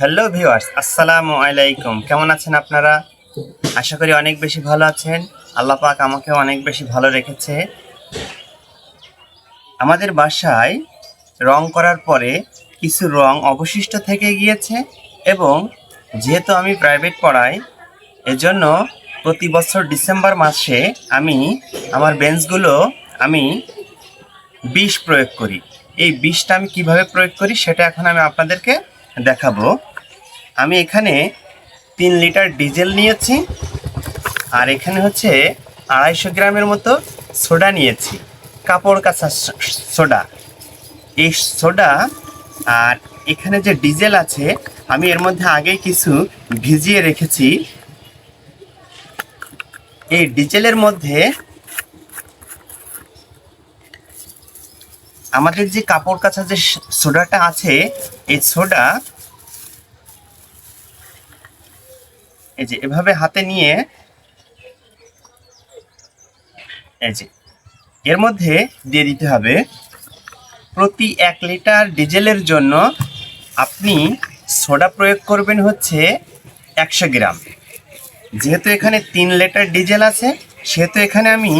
Hello viewers আসসালামু আলাইকুম কেমন আছেন আপনারা? আশা করি অনেক বেশি ভালো আছেন। আল্লাহ পাক আমাকে অনেক বেশি ভালো রেখেছে। আমাদের বাসায় রং করার পরে কিছু রং অবশিষ্ট থেকে গিয়েছে এবং যেহেতু আমি প্রাইভেট পড়াই, এজন্য প্রতি বছর ডিসেম্বর মাসে আমি আমার বেঞ্চগুলো আমি বিষ প্রয়োগ করি। এই বিষটা আমি কীভাবে প্রয়োগ করি সেটা এখন আমি আপনাদেরকে দেখাবো। আমি এখানে তিন লিটার ডিজেল নিয়েছি আর এখানে হচ্ছে আড়াইশো গ্রামের মতো সোডা নিয়েছি, কাপড় কাঁচা সোডা। এই সোডা আর এখানে যে ডিজেল আছে, আমি এর মধ্যে আগেই কিছু ভিজিয়ে রেখেছি। এই ডিজেলের মধ্যে আমাদের যে কাপড় কাচা যে সোডাটা আছে, এই সোডা এই যে এভাবে হাতে নিয়ে, এই যে এর মধ্যে দিয়ে দিতে হবে প্রতি এক লিটার ডিজেলের জন্য আপনি সোডা প্রয়োগ করবেন হচ্ছে একশো গ্রাম। যেহেতু এখানে তিন লিটার ডিজেল আছে, সেহেতু এখানে আমি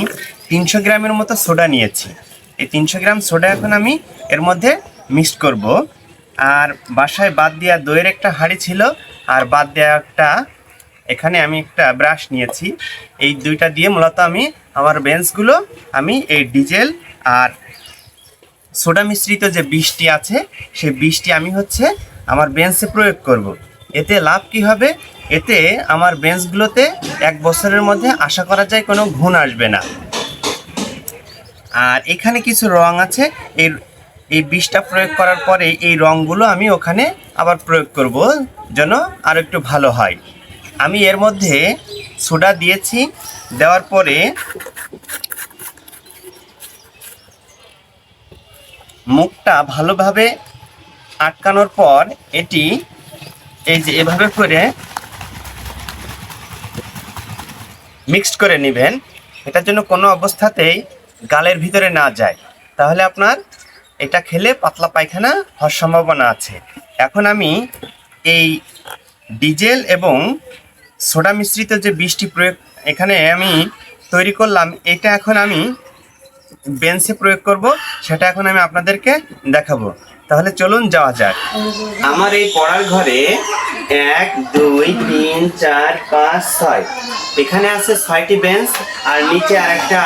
তিনশো গ্রামের মতো সোডা নিয়েছি। এই তিনশো গ্রাম সোডা এখন আমি এর মধ্যে মিক্সড করব। আর বাসায় বাদ দেওয়া দইয়ের একটা হাঁড়ি ছিল, আর বাদ দেওয়া একটা এখানে আমি একটা ব্রাশ নিয়েছি। এই দুইটা দিয়ে মূলত আমি আমার বেঞ্চগুলো আমি এই ডিজেল আর সোডা মিশ্রিত যে বিষটি আছে, সেই বিষটি আমি হচ্ছে আমার বেঞ্চে প্রয়োগ করব। এতে লাভ কি হবে? এতে আমার বেঞ্চগুলোতে এক বছরের মধ্যে আশা করা যায় কোনো ঘুণ আসবে না। আর এখানে কিছু রং আছে। এই এই বিষটা প্রয়োগ করার পরে এই রংগুলো আমি ওখানে আবার প্রয়োগ করব যেন আর একটু ভালো হয়। আমি এর মধ্যে সোডা দিয়েছি। দেওয়ার পরে মুখটা ভালোভাবে আটকানোর পর এটি এই যে এভাবে করে মিক্সড করে নেবেন। এটার জন্য কোনো অবস্থাতেই গালের ভিতরে না যায়। তাহলে আপনার এটা খেলে পাতলা পায়খানা হওয়ার সম্ভাবনা আছে। এখন আমি এই ডিজেল এবং সোডা মিশ্রিত যে বৃষ্টি প্রয়োগ এখানে আমি তৈরি করলাম, এটা এখন আমি বেঞ্চে প্রয়োগ করব, সেটা এখন আমি আপনাদেরকে দেখাবো। তাহলে চলুন যাওয়া যাক। আমার এই পড়ার ঘরে এক, দুই, তিন, চার, পাঁচ, ছয়। এখানে আছে ছয়টি বেঞ্চ, আর নিচে আরেকটা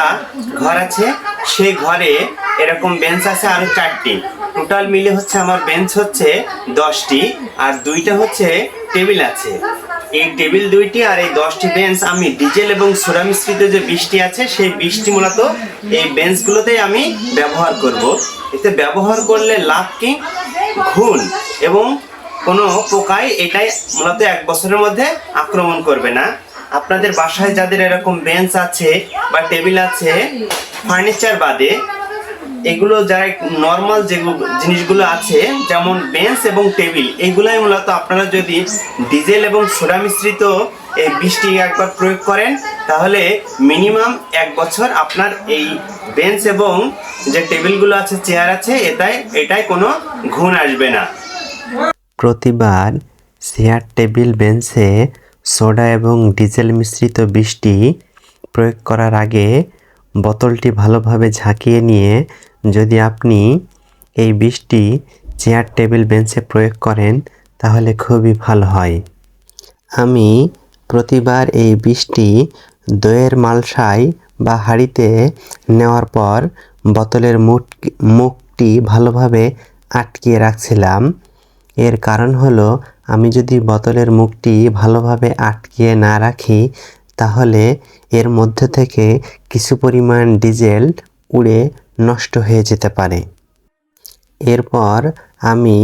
ঘর আছে। সেই ঘরে এরকম বেঞ্চ আছে আরও চারটি। টোটাল মিলে হচ্ছে আমার বেঞ্চ হচ্ছে দশটি, আর দুইটা হচ্ছে টেবিল আছে। এই টেবিল দুইটি আর এই দশটি বেঞ্চ আমি ডিজেল এবং সোডা যে বৃষ্টি আছে, সেই বৃষ্টি মূলত এই বেঞ্চগুলোতেই আমি ব্যবহার করব। এতে ব্যবহার করলে লাভ কি? ঘুণ এবং কোনো পোকাই এটাই মূলত এক বছরের মধ্যে আক্রমণ করবে না। আপনাদের বাসায় যাদের এরকম বেঞ্চ আছে বা টেবিল আছে, ফার্নিচার বাদে, এগুলো যারা নর্মাল যে জিনিসগুলো আছে, যেমন বেঞ্চ এবং টেবিল এইগুলাই মূলত আপনারা যদি ডিজেল এবং সোডা মিশ্রিত এই বৃষ্টি একবার প্রয়োগ করেন, তাহলে মিনিমাম এক বছর আপনার এই বেঞ্চ এবং যে টেবিলগুলো আছে, চেয়ার আছে, এটাই এটাই কোনো ঘুণ আসবে না। প্রতিবার চেয়ার, টেবিল, বেঞ্চে সোডা এবং ডিজেল মিশ্রিত বৃষ্টি প্রয়োগ করার আগে বোতলটি ভালোভাবে ঝাঁকিয়ে নিয়ে যদি আপনি এই বৃষ্টি চেয়ার, টেবিল, বেঞ্চে প্রয়োগ করেন, তাহলে খুবই ভালো হয়। আমি প্রতিবার এই বৃষ্টি দইয়ের মালসায় বা হাঁড়িতে নেওয়ার পর বোতলের মুখ মুখটি ভালোভাবে আটকিয়ে রাখছিলাম। এর কারণ হলো, আমি যদি বোতলের মুখটি ভালোভাবে আটকিয়ে না রাখি, তাহলে এর মধ্যে থেকে কিছু পরিমাণ ডিজেল উড়ে নষ্ট হয়ে যেতে পারে। এরপর আমি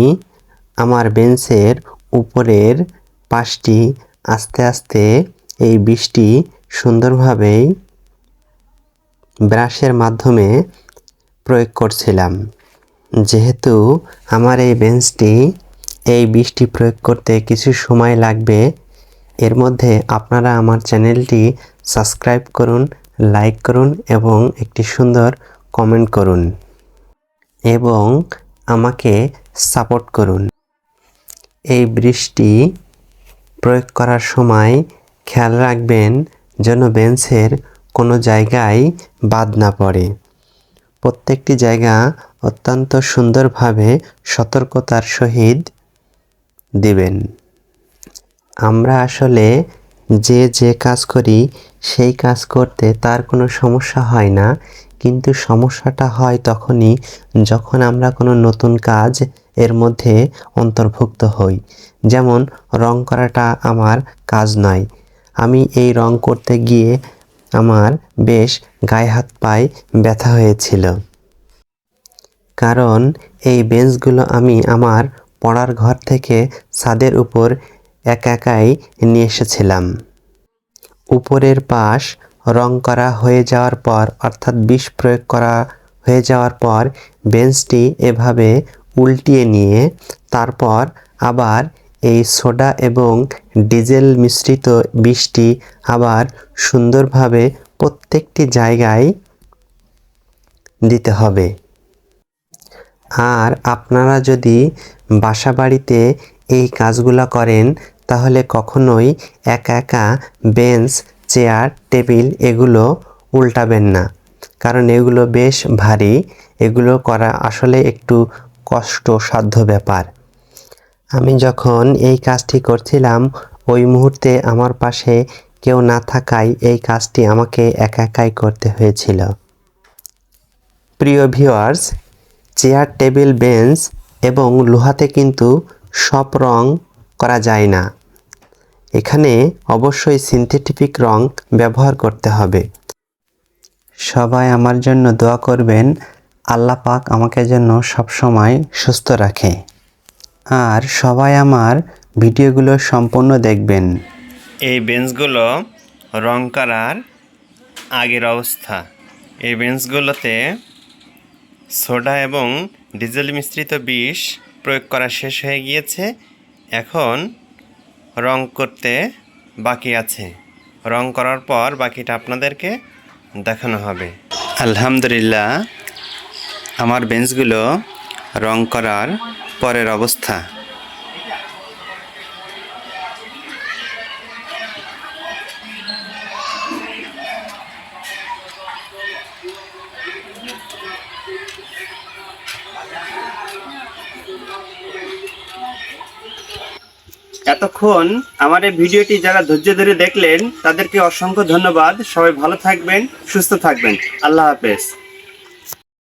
আমার বেঞ্চের উপরের পাশটি আস্তে আস্তে এই বৃষ্টি সুন্দরভাবেই ব্রাশের মাধ্যমে প্রয়োগ করছিলাম। যেহেতু আমার এই বেঞ্চটি এই বৃষ্টি প্রয়োগ করতে কিছু সময় লাগবে। এর মধ্যে আপনারা আমার চ্যানেলটি সাবস্ক্রাইব করুন, লাইক করুন এবং একটি সুন্দর কমেন্ট করুন এবং আমাকে সাপোর্ট করুন। এই বৃষ্টি প্রয়োগ করার সময় খেয়াল রাখবেন যেন বেঞ্চের কোনো জায়গায় বাদ না পড়ে। প্রত্যেকটি জায়গা অত্যন্ত সুন্দরভাবে সতর্কতার সহিত দিবেন। আমরা আসলে যে যে কাজ করি, সেই কাজ করতে তার কোনো সমস্যা হয় না। কিন্তু সমস্যাটা হয় তখনই যখন আমরা কোনো নতুন কাজ এর মধ্যে অন্তর্ভুক্ত হই। যেমন, রং করাটা আমার কাজ নয়। আমি এই রং করতে গিয়ে আমার বেশ গায়ে হাত পায়ে ব্যথা হয়েছিল। কারণ এই বেঞ্চগুলো আমি আমার পড়ার ঘর থেকে ছাদের উপর একা একাই নিয়ে এসেছিলাম। উপরের পাশ রং করা হয়ে যাওয়ার পর, অর্থাৎ বিষ প্রয়োগ করা হয়ে যাওয়ার পর, বেঞ্চটি এভাবে উল্টিয়ে নিয়ে তারপর আবার এই সোডা এবং ডিজেল মিশ্রিত বিষটি আবার সুন্দরভাবে প্রত্যেকটি জায়গায় দিতে হবে। আর আপনারা যদি বাসা বাড়িতে এই কাজগুলো করেন, তাহলে কখনোই একা একা বেঞ্চ, চেয়ার, টেবিল এগুলো উল্টাবেন না। কারণ এগুলো বেশ ভারী, এগুলো করা আসলে একটু কষ্টসাধ্য ব্যাপার। আমি যখন এই কাজটি করছিলাম, ওই মুহূর্তে আমার পাশে কেউ না থাকায় এই কাজটি আমাকে একা একাই করতে হয়েছিল। প্রিয় ভিউয়ার্স চেয়ার, টেবিল, বেঞ্চ এবং লোহাতে কিন্তু সব রং করা যায় না। এখানে অবশ্যই সিনথেটিক রং ব্যবহার করতে হবে। সবাই আমার জন্য দোয়া করবেন, আল্লাহ পাক আমাকে যেন সবসময় সুস্থ রাখে। আর সবাই আমার ভিডিওগুলো সম্পূর্ণ দেখবেন। এই বেঞ্চগুলো রং করার আগের অবস্থা। এই বেঞ্চগুলোতে সোডা এবং ডিজেল মিশ্রিত বিষ প্রয়োগ করা শেষ হয়ে গিয়েছে। এখন রং করতে বাকি আছে। রং করার পর বাকিটা আপনাদেরকে দেখানো হবে। আলহামদুলিল্লাহ, আমার বেঞ্চগুলো রং করার পরের অবস্থা। এতক্ষণ আমার এই ভিডিওটি যারা ধৈর্য ধরে দেখলেন, তাদেরকে অসংখ্য ধন্যবাদ। সবাই ভালো থাকবেন, সুস্থ থাকবেন। আল্লাহ হাফেজ।